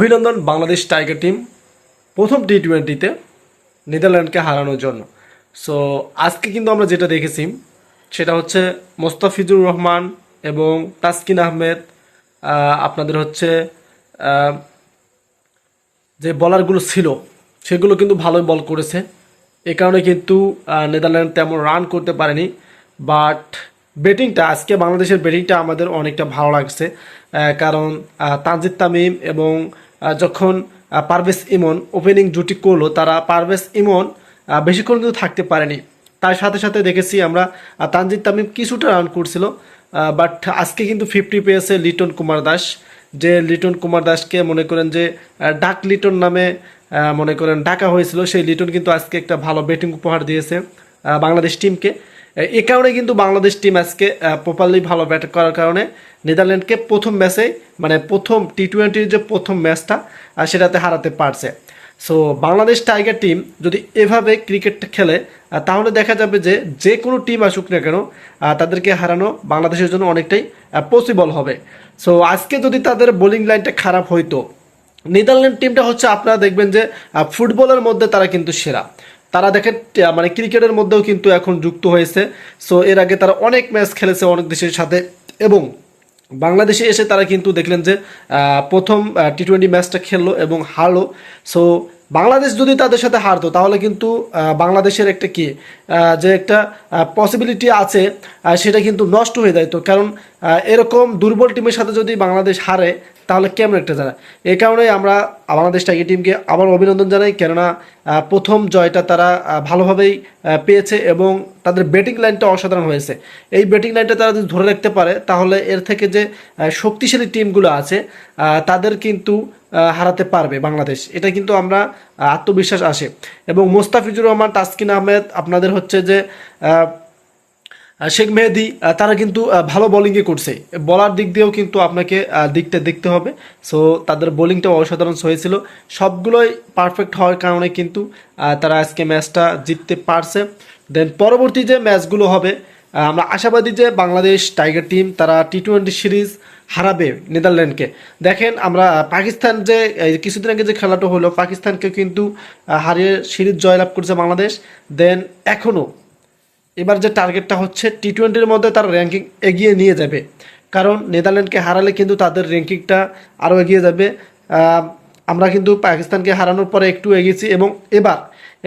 অভিনন্দন Bangladesh tiger team প্রথম টি টোয়েন্টিতে নেদারল্যান্ডকে হারানোর জন্য। সো আজকে কিন্তু আমরা যেটা দেখেছি, সেটা হচ্ছে মোস্তাফিজুর রহমান এবং তাসকিন আহমেদ আপনাদের হচ্ছে যে বলারগুলো ছিল, সেগুলো কিন্তু ভালোই বল করেছে। এ কারণে কিন্তু নেদারল্যান্ড তেমন রান করতে পারেনি, বাট ব্যাটিংটা, আজকে বাংলাদেশের ব্যাটিংটা আমাদের অনেকটা ভালো লাগছে কারণ তানজিদ তামিম এবং যখন পারভেজ ইমন ওপেনিং জুটি করল, তারা পারভেজ ইমন বেশিক্ষণ কিন্তু থাকতে পারেনি। তার সাথে সাথে দেখেছি আমরা তানজিদ তামিম কিছুটা রান করছিল বাট আজকে কিন্তু ফিফটি পেয়েছে লিটন কুমার দাস, যে লিটন কুমার দাসকে মনে করেন যে ডাক লিটন নামে মনে করেন ডাকা হয়েছিল, সেই লিটন কিন্তু আজকে একটা ভালো ব্যাটিং উপহার দিয়েছে বাংলাদেশ টিমকে এ কারণে কিন্তু বাংলাদেশ টিম আজকে প্রপারলি ভালো ব্যাট করার কারণে নেদারল্যান্ডকে প্রথম ম্যাচে মানে প্রথম টি টোয়েন্টির যে প্রথম ম্যাচটা সেটাতে হারাতে পারছে। সো বাংলাদেশ টাইগার টিম যদি এভাবে ক্রিকেট খেলে তাহলে দেখা যাবে যে যে কোনো টিম আসুক না কেন তাদেরকে হারানো বাংলাদেশের জন্য অনেকটাই পসিবল হবে। সো আজকে যদি তাদের বোলিং লাইনটা খারাপ হইতো, নেদারল্যান্ড টিমটা হচ্ছে আপনারা দেখবেন যে ফুটবলের মধ্যে তারা কিন্তু সেরা। তারা দেখেন মানে ক্রিকেটের মধ্যেও কিন্তু এখন যুক্ত হয়েছে। সো এর আগে তারা অনেক ম্যাচ খেলেছে অনেক দেশের সাথে। এবং বাংলাদেশে এসে তারা কিন্তু দেখলেন যে প্রথম টি টোয়েন্টি ম্যাচটা খেললো এবং হারলো। সো বাংলাদেশ যদি তাদের সাথে হারতো, তাহলে কিন্তু বাংলাদেশের একটা কি যে একটা পসিবিলিটি আছে সেটা কিন্তু নষ্ট হয়ে যায়। তো কারণ এরকম দুর্বল টিমের সাথে যদি বাংলাদেশ হারে তাহলে কেমন একটা জানা এই কারণেই আমরা বাংলাদেশ টাইগার টিমকে আবার অভিনন্দন জানাই, কেননা প্রথম জয়টা তারা ভালোভাবেই পেয়েছে এবং তাদের ব্যাটিং লাইনটা অসাধারণ হয়েছে। এই ব্যাটিং লাইনটা তারা যদি ধরে রাখতে পারে, তাহলে এর থেকে যে শক্তিশালী টিমগুলো আছে তাদের কিন্তু হারাতে পারবে বাংলাদেশ। এটা কিন্তু আমরা আত্মবিশ্বাস আসে। এবং মোস্তাফিজুর রহমান, তাসকিন আহমেদ, আপনাদের হচ্ছে যে শেখ মেহেদি তারা কিন্তু ভালো বোলিংয়ে করছে। বলার দিক দিয়েও কিন্তু আপনাকে দিকটা দেখতে হবে। সো তাদের বোলিংটাও অসাধারণ হয়েছিল। সবগুলোই পারফেক্ট হওয়ার কারণে কিন্তু তারা আজকে ম্যাচটা জিততে পারছে। দেন পরবর্তী যে ম্যাচগুলো হবে আমরা আশাবাদী যে বাংলাদেশ টাইগার টিম তারা টি টোয়েন্টি সিরিজ হারাবে নেদারল্যান্ডকে। দেখেন, আমরা পাকিস্তান যে কিছুদিন আগে যে খেলাটা হলো, পাকিস্তানকে কিন্তু হারিয়ে সিরিজ জয়লাভ করেছে বাংলাদেশ। দেন এখনও এবার যে টার্গেটটা হচ্ছে টি টোয়েন্টির মধ্যে তার র্যাঙ্কিং এগিয়ে নিয়ে যাবে। কারণ নেদারল্যান্ডকে হারালে কিন্তু তাদের র্যাঙ্কিংটা আরও এগিয়ে যাবে। আমরা কিন্তু পাকিস্তানকে হারানোর পরে একটু এগিয়েছি এবং এবার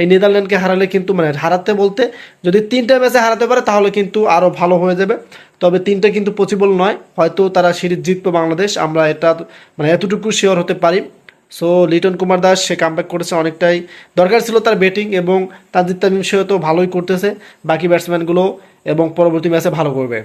এই নেদারল্যান্ডকে হারালে কিন্তু মানে হারাতে বলতে যদি তিনটা ম্যাচে হারাতে পারে তাহলে কিন্তু আরও ভালো হয়ে যাবে। তবে তিনটা কিন্তু পসিবল নয়। হয়তো তারা সিরিজ জিতবে বাংলাদেশ। আমরা এটা মানে এতটুকু শিওর হতে পারি। সো লিটন কুমার দাস সে কামব্যাক করেছে অনেকটাই। দরকার ছিল তার ব্যাটিং এবং তানজিদ তামিম সেও তো ভালোই করতেছে। বাকি ব্যাটসম্যানগুলো এবং পরবর্তী ম্যাচে ভালো করবে।